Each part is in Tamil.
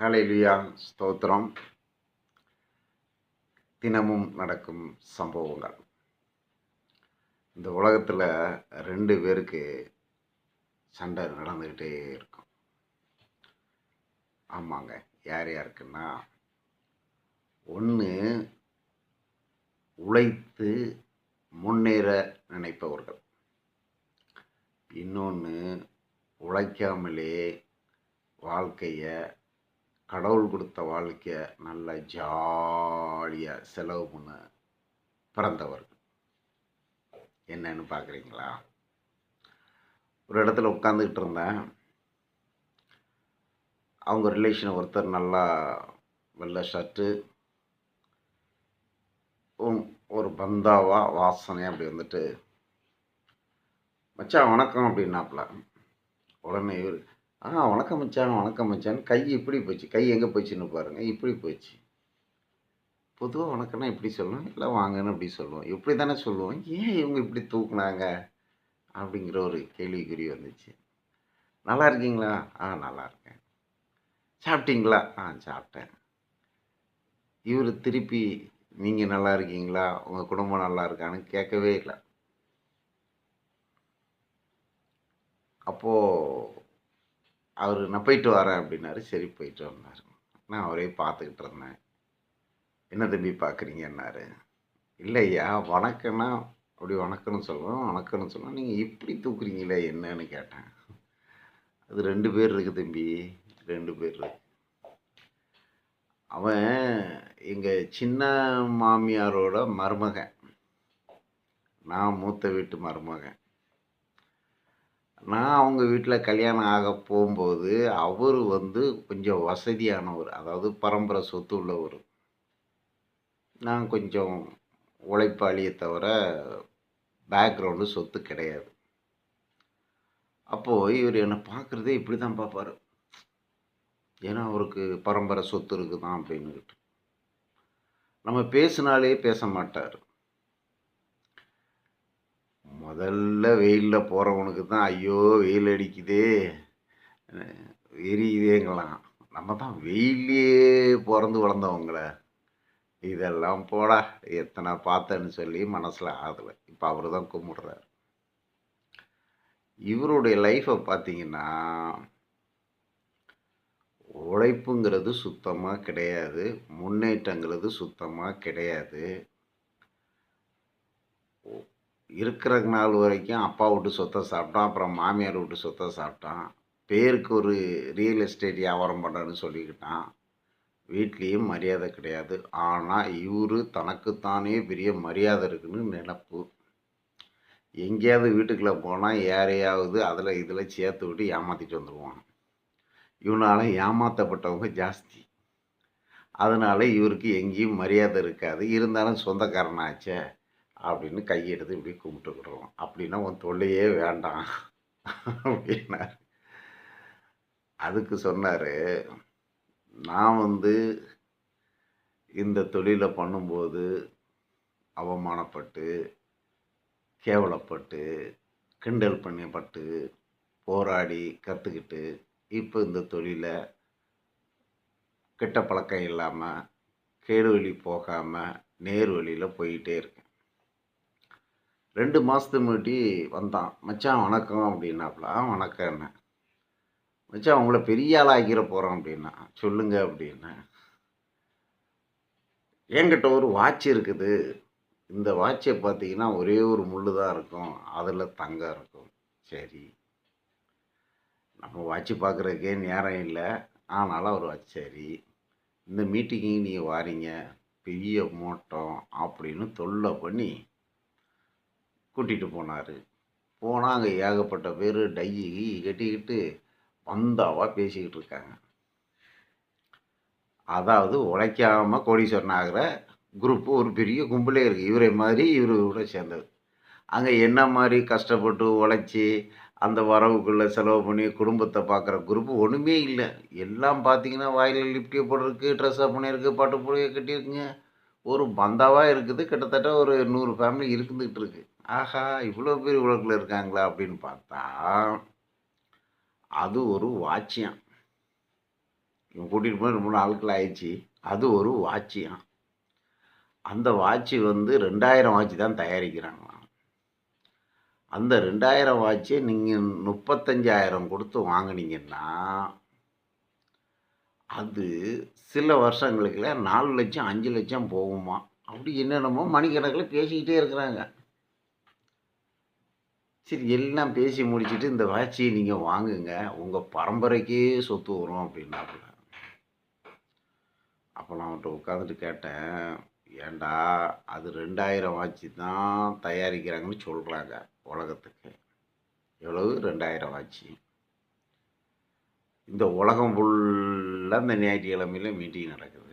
ஹalleluya ஸ்தோத்திரம். தினமும் நடக்கும் சம்பவங்கள். இந்த உலகத்தில் ரெண்டு பேருக்கு சண்டை நடந்துக்கிட்டே இருக்கும். ஆமாங்க யார் யாருக்குன்னா ஒன்று உழைத்து முன்னேற நினைப்பவர்கள். இன்னொன்று உழைக்காமலே வாழ்க்கையை கடவுள் கொடுத்த வாழ்க்கையை நல்ல ஜாலியாக செலவு பண்ண பிறந்தவர்கள் என்னன்னு பார்க்குறீங்களா ஒரு இடத்துல உட்காந்துக்கிட்டு இருந்தேன். அவங்க ரிலேஷன் ஒருத்தர் நல்லா வெள்ளை ஷர்ட்டு ஒரு பந்தாவா வாசனையாக அப்படி வந்துட்டு மச்சான் வணக்கம் அப்படின்னாப்புல உடனே இவர் ஆ வணக்கம் மச்சான் வணக்கம் மச்சான். கை இப்படி போச்சு. கை எங்கே போச்சுன்னு பாருங்கள் இப்படி போச்சு. பொதுவாக வணக்கம்னா இப்படி சொல்லுவோம் இல்லை வாங்கன்னு அப்படி சொல்லுவோம். இப்படி தானே சொல்லுவோம். ஏன் இவங்க இப்படி தூக்குனாங்க? அப்படிங்கிற ஒரு கேள்விக்குறி வந்துச்சு. நல்லா இருக்கீங்களா? ஆ நல்லா இருக்கேன். சாப்பிட்டீங்களா? ஆ சாப்பிட்டேன். இவர் திருப்பி நீங்கள் நல்லா இருக்கீங்களா? உங்கள் குடும்பம் நல்லா இருக்கான்னு கேட்கவே இல்லை. அப்போது அவர் நான் போயிட்டு வரேன் அப்படின்னாரு. சரி போயிட்டு வந்தார் நான் அவரே பார்த்துக்கிட்டு இருந்தேன். என்ன தம்பி பார்க்குறீங்கன்னாரு? இல்லையா வணக்கம்னா அப்படி வணக்கம்னு சொல்லுவோம் வணக்கம்னு சொல்லுவோம் நீங்கள் இப்படி தூக்குறீங்களே என்னன்னு கேட்டேன். அது ரெண்டு பேர் இருக்குது தம்பி ரெண்டு பேர் இருக்கு. அவன் எங்கள் சின்ன மாமியாரோட மருமகன். நான் மூத்த வீட்டு மருமகன். நான் அவங்க வீட்டில் கல்யாணம் ஆக போகும்போது அவர் வந்து கொஞ்சம் வசதியானவர் அதாவது பரம்பரை சொத்து உள்ளவர். நான் கொஞ்சம் உழைப்பாளியை தவிர பேக்ரவுண்டு சொத்து கிடையாது. அப்போது இவர் என்னை பார்க்குறதே இப்படி தான் பார்ப்பார். ஏன்னா அவருக்கு பரம்பரை சொத்து இருக்குதான் அப்படின்னுக்கிட்டு நம்ம பேசினாலே பேச மாட்டார். முதல்ல வெயிலில் போகிறவனுக்கு தான் ஐயோ வெயில் அடிக்குதே எரியுதேங்களாம். நம்ம தான் வெயிலே பிறந்து வளர்ந்தவங்கள. இதெல்லாம் போடா எத்தனை பார்த்தேன்னு சொல்லி மனசில் ஆகலை இப்போ அவர் தான் கும்பிடுறாரு. இவருடைய லைஃப்பை பார்த்தீங்கன்னா உழைப்புங்கிறது சுத்தமாக கிடையாது முன்னேற்றங்கிறது சுத்தமாக கிடையாது. இருக்கிற நாள் வரைக்கும் அப்பா விட்டு சொத்தை சாப்பிட்டான் அப்புறம் மாமியார் விட்டு சொத்தை சாப்பிட்டான். பேருக்கு ஒரு ரியல் எஸ்டேட் வியாபாரம் பண்ணுறேன்னு சொல்லிக்கிட்டான். வீட்லேயும் மரியாதை கிடையாது. ஆனால் இவர் தனக்குத்தானே பெரிய மரியாதை இருக்குன்னு நினப்பு. எங்கேயாவது வீட்டுக்குள்ளே போனால் யாரையாவது அதில் இதில் சேர்த்து விட்டு ஏமாற்றிட்டு வந்துடுவான் இவனால் ஏமாற்றப்பட்டவங்க ஜாஸ்தி. அதனால் இவருக்கு எங்கேயும் மரியாதை இருக்காது. இருந்தாலும் சொந்தக்காரனாச்சே. அப்படின்னு கையெடுத்து இப்படி கும்பிட்டுக்கிடுறோம் அப்படின்னா உன் தொல்லையே வேண்டாம் அப்படின்னாரு. அதுக்கு சொன்னார் நான் வந்து இந்த தொழிலை பண்ணும்போது அவமானப்பட்டு கேவலப்பட்டு கிண்டல் பண்ணப்பட்டு போராடி கற்றுக்கிட்டு இப்போ இந்த தொழிலை கெட்ட பழக்கம் இல்லாமல் கேடு வழி போகாமல் நேர் வழியில் போயிட்டே இருக்கேன். ரெண்டு மாதத்துக்கு முன்னாடி வந்தான். மச்சான் வணக்கம் அப்படின்னாப்புல வணக்கம் என்ன? மச்சான் உங்களை பெரிய ஆளாக்கிற போகிறோம் அப்படின்னா சொல்லுங்க அப்படின்னா. என்கிட்ட ஒரு வாட்ச் இருக்குது. இந்த வாட்சை பார்த்தீங்கன்னா ஒரே ஒரு முள்ளு தான் இருக்கும். அதில் தங்கம் இருக்கும். சரி. நம்ம வாட்ச் பார்க்குறதுக்கே நேரம் இல்லை. ஆனாலும் அவர் வாட்ச் சரி. இந்த மீட்டிங்கு நீங்கள் வாரீங்க. பெரிய மோட்டம் அப்படின்னு தொல்லை பண்ணி கூட்டிகிட்டு போனார். போனால் அங்கே ஏகப்பட்ட பேர் டையி கட்டிக்கிட்டு வந்தாவாக பேசிக்கிட்டு இருக்காங்க. அதாவது உழைக்காமல் கோடீஸ்வரன் ஆகிற குரூப்பு ஒரு பெரிய கும்பலே இருக்குது இவரை மாதிரி இவர் கூட சேர்ந்தது. அங்கே என்ன மாதிரி கஷ்டப்பட்டு உழைச்சி அந்த வரவுக்குள்ளே செலவு பண்ணி குடும்பத்தை பார்க்குற குரூப்பு ஒன்றுமே இல்லை. எல்லாம் பார்த்தீங்கன்னா வாயில் லிப்டியை போட்டிருக்கு ட்ரெஸ்ஸாக பண்ணியிருக்கு பாட்டு புழைய கட்டியிருக்குங்க. ஒரு பந்தாவாக இருக்குது. கிட்டத்தட்ட ஒரு நூறு ஃபேமிலி இருந்துக்கிட்டு ஆஹா இவ்வளோ பேர் உலகில் இருக்காங்களா அப்படின்னு பார்த்தா அது ஒரு வாட்சியம் இவன் கூட்டிகிட்டு போய் ரொம்ப நாட்கள் ஆயிடுச்சு. அது ஒரு வாட்சியம் அந்த வாட்சி வந்து ரெண்டாயிரம் வாட்சி தான் தயாரிக்கிறாங்களாம். அந்த ரெண்டாயிரம் வாட்சியை நீங்கள் முப்பத்தஞ்சாயிரம் கொடுத்து வாங்குனீங்கன்னா அது சில வருஷங்களுக்குள்ள நாலு லட்சம் அஞ்சு லட்சம் போகுமா அப்படி என்னென்னமோ மணிக்கணக்கில் பேசிக்கிட்டே இருக்கிறாங்க. சரி எல்லாம் பேசி முடிச்சுட்டு இந்த வாட்சியை நீங்கள் வாங்குங்க. உங்கள் பரம்பரைக்கே சொத்து வரும் அப்படின்னா அப்போ நான் அவன்கிட்ட உட்காந்துட்டு கேட்டேன் ஏண்டா அது ரெண்டாயிரம் வாட்சி தான் தயாரிக்கிறாங்கன்னு சொல்கிறாங்க உலகத்துக்கு. எவ்வளவு? ரெண்டாயிரம் வாட்சி. இந்த உலகம் ஃபுல்லாக இந்த ஞாயிற்றுக்கிழமையில் மீட்டிங் நடக்குது.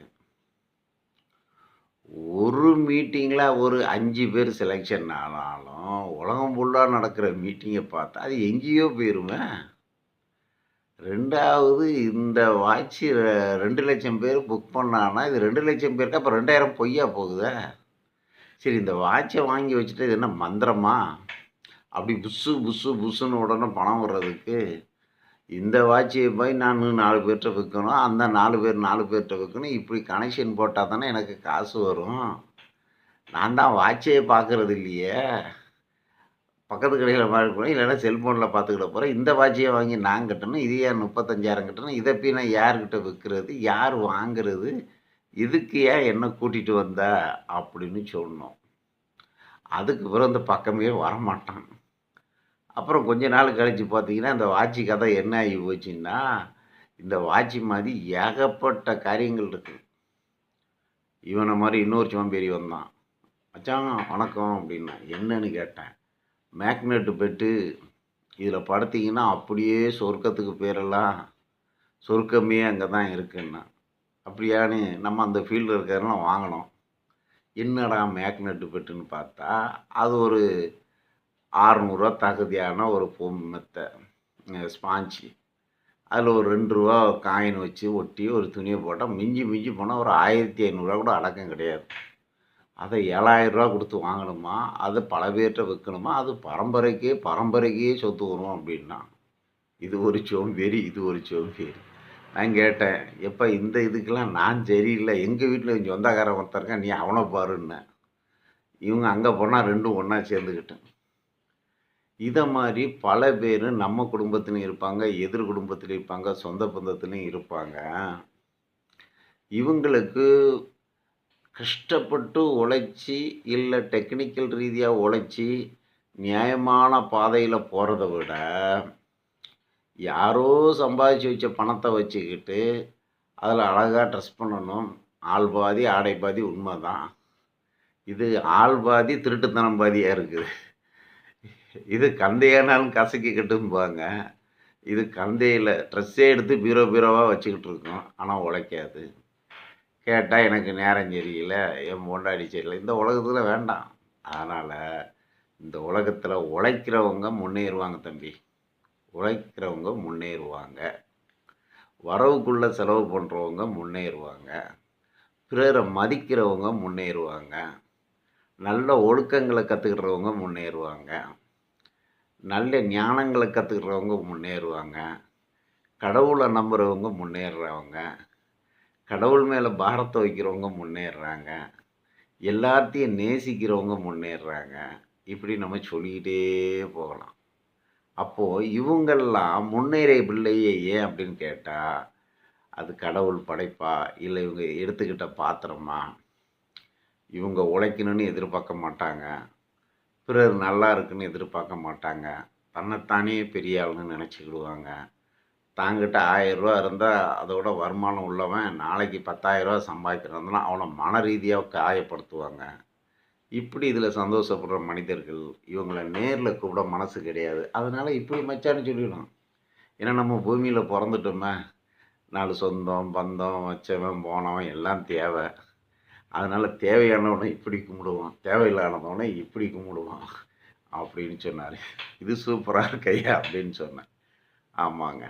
ஒரு மீட்டிங்கில் ஒரு அஞ்சு பேர் செலெக்ஷன் ஆனாலும் உலகம் ஃபுல்லாக நடக்கிற மீட்டிங்கை பார்த்தா அது எங்கேயோ போயிருமே. ரெண்டாவது இந்த வாட்சி ரெ- ரெண்டு லட்சம் பேர் புக் பண்ணான்னா இது ரெண்டு லட்சம் பேருக்கு அப்போ ரெண்டாயிரம் பொய்யா போகுதே. சரி இந்த வாட்சை வாங்கி வச்சுட்டு இது என்ன மந்திரமா? அப்படி புஸ்ஸு புஸ்ஸு புஸ்ஸுன்னு உடனே பணம் வர்றதுக்கு இந்த வாட்சியை போய் நான் நாலு பேர்கிட்ட விற்கணும் அந்த நாலு பேர் நாலு பேர்கிட்ட விற்கணும் இப்படி கனெக்ஷன் போட்டால் தானே எனக்கு காசு வரும். நான் தான் வாட்சியை பார்க்குறது இல்லையே. பக்கத்து கடையில் பார்க்கணும் இல்லைன்னா செல்ஃபோனில் பார்த்துக்கிட போகிறேன் இந்த வாட்சியை வாங்கி நான் கட்டணும் இது ஏன் முப்பத்தஞ்சாயிரம் கட்டணும் இதை போய் நான் யார்கிட்ட விற்கிறது யார் வாங்குறது இதுக்கு ஏன் என்ன கூட்டிகிட்டு வந்த அப்படின்னு சொன்னோம். அதுக்கு பிறகு அந்த பக்கமே வரமாட்டான். அப்புறம் கொஞ்ச நாள் கழித்து பார்த்தீங்கன்னா இந்த வாட்சி கதை என்ன ஆகி போச்சுன்னா இந்த வாட்சி மாதிரி ஏகப்பட்ட காரியங்கள் இருக்குது இவனை மாதிரி இன்னொரு சோம்பேறி வந்தான். மச்சான் வணக்கம் அப்படின்னா என்னன்னு கேட்டேன். மேக்னெட்டு பெட்டு இதில் படுத்திங்கன்னா அப்படியே சொர்க்கத்துக்கு பேரெல்லாம் சொர்க்கமே அங்கே தான் இருக்குன்னா அப்படியான்னு நம்ம அந்த ஃபீல்டில் இருக்கிறதெல்லாம் வாங்கினோம் என்னடா மேக்னெட்டு பெட்டுன்னு பார்த்தா அது ஒரு ஆறுநூறுவா தகுதியான ஒரு பொம் மெத்தை ஸ்பாஞ்சு. அதில் ஒரு ரெண்டு ரூபா காயின் வச்சு ஒட்டி ஒரு துணியை போட்டால் மிஞ்சி மிஞ்சி போனால் ஒரு ஆயிரத்தி ஐநூறுரூவா கூட அடக்கம் கிடையாது. அதை ஏழாயிரரூவா கொடுத்து வாங்கணுமா? அது பல பேர்கிட்ட விற்கணுமா? அது பரம்பரைக்கே பரம்பரைக்கே சொத்து வரும் அப்படின்னா இது ஒரு சோம்பேறி இது ஒரு சோம்பேறி நான் கேட்டேன் எப்போ இந்த இதுக்கெல்லாம் நான் சரியில்லை. எங்கள் வீட்டில் சொந்தக்காரன் ஒருத்தருக்கேன் நீ அவனை பாருன்னேன் இவங்க அங்கே போனால் ரெண்டும் ஒன்றா சேர்ந்துக்கிட்டேன். இதை மாதிரி பல பேர் நம்ம குடும்பத்துலையும் இருப்பாங்க எதிர் குடும்பத்திலையும் இருப்பாங்க சொந்த பந்தத்துலையும் இருப்பாங்க. இவங்களுக்கு கஷ்டப்பட்டு உழைச்சி இல்லை டெக்னிக்கல் ரீதியாக உழைச்சி நியாயமான பாதையில் போகிறத விட யாரோ சம்பாதிச்சு வச்ச பணத்தை வச்சுக்கிட்டு அதில் அழகாக ட்ரெஸ் பண்ணணும் ஆள் பாதி ஆடை பாதி உண்மை தான் இது ஆள் பாதி திருட்டுத்தனம் பாதியாக இருக்குது. இது கந்தையானாலும் கசக்கிக்கிட்டும்பாங்க இது கந்தையில் ட்ரெஸ்ஸே எடுத்து பீரோ பீரோவாக வச்சுக்கிட்டு இருக்கோம். ஆனால் உழைக்காது. கேட்டால் எனக்கு நேரம் சரியில்லை. என் பொண்டாடி சரியில்லை. இந்த உலகத்தில் வேண்டாம். அதனால் இந்த உலகத்தில் உழைக்கிறவங்க முன்னேறுவாங்க தம்பி. உழைக்கிறவங்க முன்னேறுவாங்க. வரவுக்குள்ளே செலவு பண்ணுறவங்க முன்னேறுவாங்க. பிறரை மதிக்கிறவங்க முன்னேறுவாங்க. நல்ல ஒழுக்கங்களை கற்றுக்கிறவங்க முன்னேறுவாங்க. நல்ல ஞானங்களை கற்றுக்கிறவங்க முன்னேறுவாங்க. கடவுளை நம்புகிறவங்க முன்னேறுறவங்க. கடவுள் மேலே பாரத்தை வைக்கிறவங்க முன்னேறுறாங்க. எல்லாத்தையும் நேசிக்கிறவங்க முன்னேறுறாங்க. இப்படி நம்ம சொல்லிக்கிட்டே போகலாம். அப்போது இவங்கெல்லாம் முன்னேறிய பிள்ளையே ஏன் அப்படின்னு கேட்டால் அது கடவுள் படைப்பா? இல்லை இவங்க எடுத்துக்கிட்ட பாத்திரமா? இவங்க உழைக்கணும்னு எதிர்பார்க்க மாட்டாங்க. பிறர் நல்லா இருக்குன்னு எதிர்பார்க்க மாட்டாங்க. தன்னைத்தானே பெரிய ஆளுன்னு நினச்சிக்கிடுவாங்க. தாங்கிட்ட ஆயிரரூவா இருந்தால் அதோட வருமானம் உள்ளவன் நாளைக்கு பத்தாயிரரூவா சம்பாதிக்கிறதுனா அவனை மன ரீதியாக காயப்படுத்துவாங்க. இப்படி இதில் சந்தோஷப்படுற மனிதர்கள் இவங்களை நேரில் கூப்பிட மனசு கிடையாது. அதனால் இப்படி மச்சான்னு சொல்லிடணும் ஏன்னா நம்ம பூமியில் பிறந்துட்டோமே. நாலு சொந்தம் பந்தம் வச்சவன் போனவன் எல்லாம் தேவை. அதனால் தேவையானவனை இப்படி கும்பிடுவான் தேவையில்லாதவனை இப்படி கும்பிடுவான் அப்படின்னு சொன்னார். இது சூப்பராக இருக்கையா அப்படின்னு சொன்னேன். ஆமாங்க.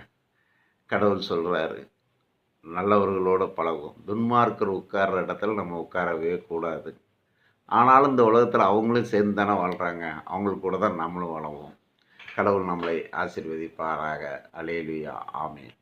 கடவுள் சொல்கிறாரு நல்லவர்களோட பழகும் துன்மார்க்கர் உட்கார்ற இடத்துல நம்ம உட்காரவே கூடாது. ஆனாலும் இந்த உலகத்தில் அவங்களும் சேர்ந்து தானே வாழ்கிறாங்க அவங்களுக்கு கூட தான் நம்மளும் வளவோம் கடவுள் நம்மளை ஆசிர்வதிப்பாராக. அலேலுயா ஆமேன்